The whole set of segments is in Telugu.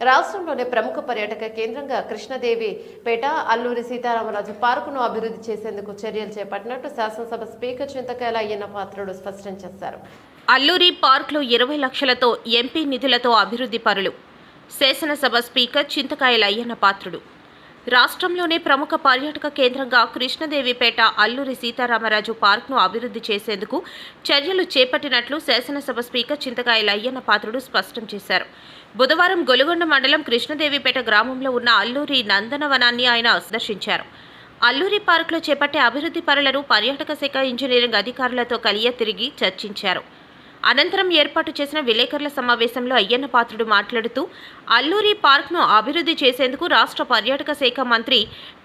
రాష్ట్రంలోనే ప్రముఖ పర్యాటక కేంద్రంగా కృష్ణదేవి పేట అల్లూరి సీతారామరాజు పార్కును అభివృద్ధి చేసేందుకు చర్యలు చేపట్టినట్టు శాసనసభ స్పీకర్ చింతకాయల అయ్యన్న పాత్రుడు స్పష్టం చేశారు. అల్లూరి పార్క్లో ఇరవై లక్షలతో ఎంపీ నిధులతో అభివృద్ధి పరులు శాసనసభ స్పీకర్ చింతకాయల అయ్యన్న పాత్రుడు. రాష్ట్రంలోనే ప్రముఖ పర్యాటక కేంద్రంగా కృష్ణదేవిపేట అల్లూరి సీతారామరాజు పార్క్ను అభివృద్ధి చేసేందుకు చర్యలు చేపట్టినట్లు శాసనసభ స్పీకర్ చింతకాయల అయ్యన్న పాత్రుడు స్పష్టం చేశారు. బుధవారం గొలుగొండ మండలం కృష్ణదేవిపేట గ్రామంలో ఉన్న అల్లూరి నందనవనాన్ని ఆయన సందర్శించారు. అల్లూరి పార్కులో చేపట్టే అభివృద్ధి పనులను పర్యాటక శాఖ ఇంజనీరింగ్ అధికారులతో కలియ తిరిగి చర్చించారు. అనంతరం ఏర్పాటు చేసిన విలేకరుల సమావేశంలో అయ్యన్న పాత్రుడు మాట్లాడుతూ అల్లూరి పార్క్ను అభివృద్ధి చేసేందుకు రాష్ట్ర పర్యాటక శాఖ మంత్రి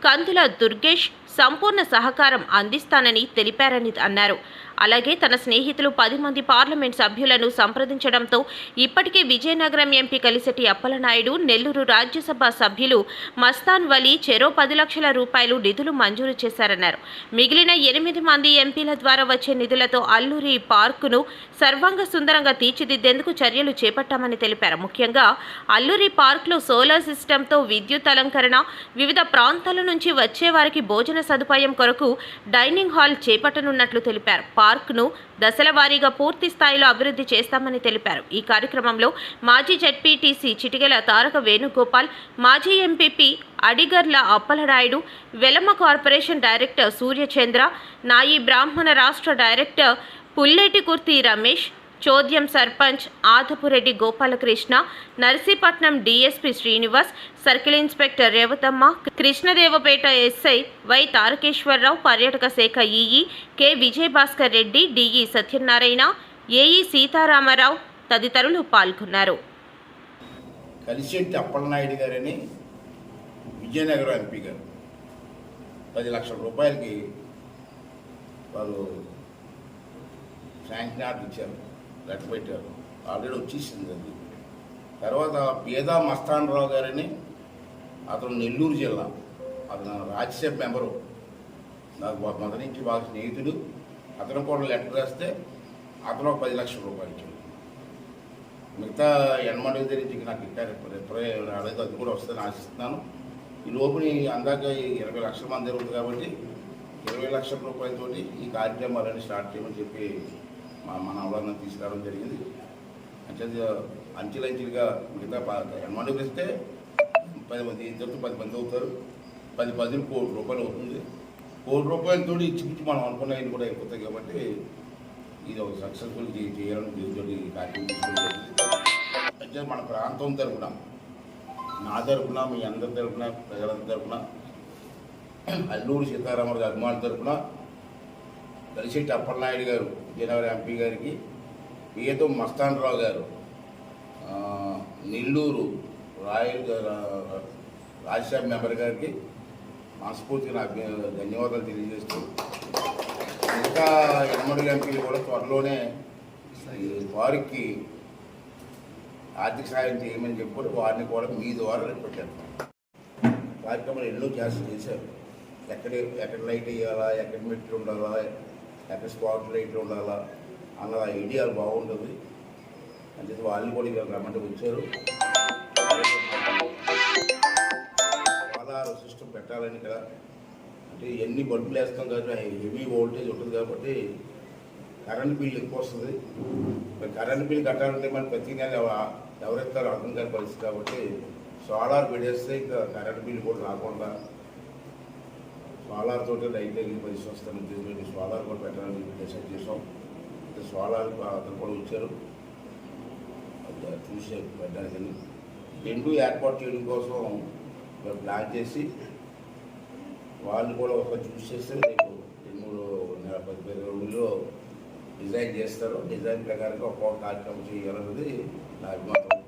కందుల దుర్గేష్ సంపూర్ణ సహకారం అందిస్తానని తెలిపారని అన్నారు. అలాగే తన స్నేహితులు పది మంది పార్లమెంట్ సభ్యులను సంప్రదించడంతో ఇప్పటికే విజయనగరం ఎంపీ కలిసెటి అప్పలనాయుడు నెల్లూరు రాజ్యసభ సభ్యులు మస్తాన్ వలీ చెరో పది లక్షల రూపాయలు నిధులు మంజూరు చేశారన్నారు. మిగిలిన ఎనిమిది మంది ఎంపీల ద్వారా వచ్చే నిధులతో అల్లూరి పార్కును సర్వాంగ సుందరంగా తీర్చిదిద్దేందుకు చర్యలు చేపట్టామని తెలిపారు. ముఖ్యంగా అల్లూరి పార్క్లో సోలార్ సిస్టంతో విద్యుత్ అలంకరణ వివిధ ప్రాంతాల నుంచి వచ్చే వారికి భోజన సదుపాయం కొరకు డైనింగ్ హాల్ చేపట్టనున్నట్లు తెలిపారు. పార్క్ను దశల వారీగా పూర్తి స్థాయిలో అభివృద్ధి చేస్తామని తెలిపారు. ఈ కార్యక్రమంలో మాజీ జడ్పీటీసీ చిటికెల తారక వేణుగోపాల్ మాజీ MPP Adigarla Appalaraidu Velama corporation director Suryachandra Nayi Brahmana రాష్ట్ర director Pulleti Kurthi Ramesh Chodyam sarpanch Adapureddy Gopalakrishna Narsipatnam DSP Srinivas circle inspector Revathamma Krishnadevipeta SI Y Tarakeswararao పర్యాటక శాఖ EE K Vijayabhaskar Reddy DE Satyanarayana AE Sitaramarao తదితరులు పాల్గొన్నారు. కలిశెట్టి అప్పలనాయుడు గారని విజయనగరం ఎంపీ గారు. పది లక్షల రూపాయలకి వాళ్ళు శాంక్షన్ ఆర్డర్ ఇచ్చారు. లెటర్ పెట్టారు. ఆల్రెడీ వచ్చేసింది అది. తర్వాత పేదా మస్తానరావు గారని అతను నెల్లూరు జిల్లా అతను రాజ్యసభ మెంబరు. నాకు మొదటి నుంచి బాగా స్నేహితుడు. అతను కూడా లెటర్ రాస్తే అతను పది లక్షల రూపాయలు ఇచ్చాడు. మిగతా ఎనమడి నుంచి నాకు ఇచ్చారు. ఎప్పుడే రాలేదు అది కూడా వస్తుందని ఆశిస్తున్నాను. ఈ లోపుని అందాక ఈ ఇరవై లక్షల మంది ఉంది కాబట్టి ఇరవై లక్షల రూపాయలతోటి ఈ కార్యక్రమాలన్నీ స్టార్ట్ చేయమని చెప్పి మా మన అవగాహన తీసుకురావడం జరిగింది. అంటే అంచెలంచెలుగా మిగతా ఎనమడి ఇస్తే పది మంది ఇద్దరు పది మంది అవుతారు. పది పదిలు కోటి రూపాయలు అవుతుంది. కోటి రూపాయలతో ఇచ్చి మనం అనుకున్న ఇది కూడా అయిపోతాయి కాబట్టి ఇది ఒక సక్సెస్ఫుల్ చేయాలని దీంతో కార్యక్రమం మన ప్రాంతం తరపున నా తరపున మీ అందరి తరపున ప్రజలందరి తరపున అల్లూరు సీతారామరాజు అభిమానుల తరపున కలిశెట్టి అప్పలనాయుడు గారు జనవరి ఎంపీ గారికి ఈయతో మస్తానరావు గారు నెల్లూరు రాయల్ రాజ్యసభ మెంబర్ గారికి మనస్ఫూర్తిగా నా ధన్యవాదాలు తెలియజేస్తూ ఇంకా ఎనమడుగు ఎంపీలు కూడా త్వరలోనే వారికి ఆర్థిక సాయం చేయమని చెప్పి వారిని కూడా మీ ద్వారా పెట్టారు కార్యక్రమాలు ఎన్నో చేసి చేశారు. ఎక్కడ ఎక్కడ లైట్ వేయాలా ఎక్కడ మెట్లు ఉండాలా ఎక్కడ స్పాట్ లైట్లు ఉండాలా అన్న ఐడియా బాగుంటుంది అంటే వాళ్ళు కూడా ఇక్కడ రమ్మంటే వచ్చారు. ఆధార సిస్టమ్ పెట్టాలని ఇక్కడ అంటే ఎన్ని బల్బులు వేస్తాం కాబట్టి హెవీ వోల్టేజ్ ఉంటుంది కాబట్టి కరెంట్ బిల్ ఎక్కువ వస్తుంది. మరి కరెంట్ బిల్ కట్టాలంటే మన ప్రతి నెల ఎవరెత్తారో అర్థం కాని పరిస్థితి కాబట్టి సోలార్ పెడేస్తే ఇంకా కరెంట్ బిల్ కూడా రాకుండా సోలార్ తోటి లైట్ వెలిగి పరిస్థితి వస్తాను సోలార్ కూడా పెట్టాలని డిసైడ్ చేసాం సోలార్ అతను కూడా వచ్చారు. అది చూసి పెట్టడానికి రెండు ఏర్పాటు చేయడం కోసం మేము ప్లాన్ చేసి వాళ్ళు కూడా ఒక చూస్ చేస్తే రేపు రెండు మూడు నెల పది పది రోజుల్లో డిజైన్ చేస్తారు. డిజైన్ ప్రకారంగా ఒక్కొక్క కార్యక్రమం చేయాలన్నది నా అభిమానం.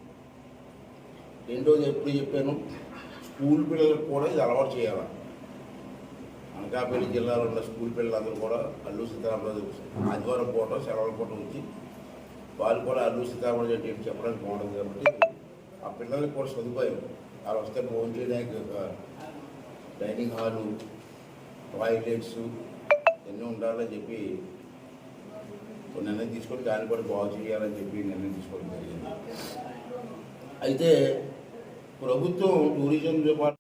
రెండోది ఎప్పుడు చెప్పాను స్కూల్ పిల్లలకు కూడా ఇది అలవాటు చేయాలి? అనకాపల్లి జిల్లాలో ఉన్న స్కూల్ పిల్లలందరూ కూడా అల్లు సీతారామరాజు ఆదివారం పూట సెలవుల పూట వచ్చి వాళ్ళు కూడా అల్లు సీతారామరాజు అంటే ఏంటి చెప్పడానికి బాగుంటుంది కాబట్టి ఆ పిల్లలకి కూడా సదుపాయం. వాళ్ళు వస్తే భోజనం చేయడానికి ఒక డైనింగ్ హాలు టాయిలెట్స్ ఎన్నో ఉండాలని చెప్పి కొన్ని నిర్ణయం తీసుకొని దాన్ని కూడా బాగు చేయాలని చెప్పి నిర్ణయం తీసుకోవడం జరిగింది. అయితే ప్రభుత్వం టూరిజం డిపార్ట్మెంట్